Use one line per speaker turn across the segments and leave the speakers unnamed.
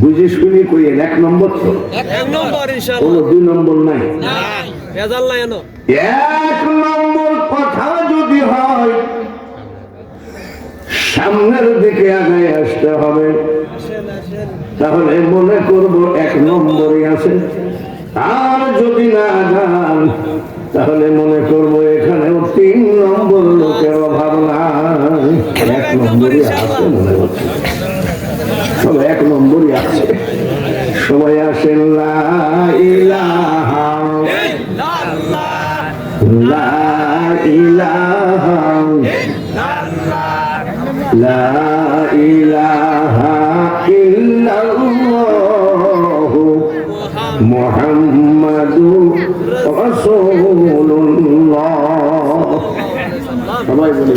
বুঝে শুনি কইয়েন এক নম্বর তো?
এক নম্বর ইনশাআল্লাহ।
কোনো দুই নম্বর নাই?
নাই ভেজাল নাই এনো।
এক নম্বর কথা যদি হয় সামনের দিকে আগায় আসতে হবে। তাহলে মনে করব এক নম্বরই আছে। আর যদি না যান তাহলে মনে করব এখানেও তিন নম্বর লোকের অভাব নাই। এক নম্বরই আছে মনে হচ্ছে। সব এক নম্বরই আছে। সবাই আসেন লা ইলাহা লা ইলাহা লা ইলাহা ইল্লাল্লাহু মুহাম্মাদুর রাসূলুল্লাহ সবাই বলি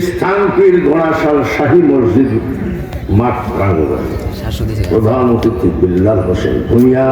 স্থানপীর ঘোড়াশাল শাহী মসজিদ মাঠ প্রাঙ্গণ। প্রধান অতিথি বিল্লাল হোসেন ভূঁইয়া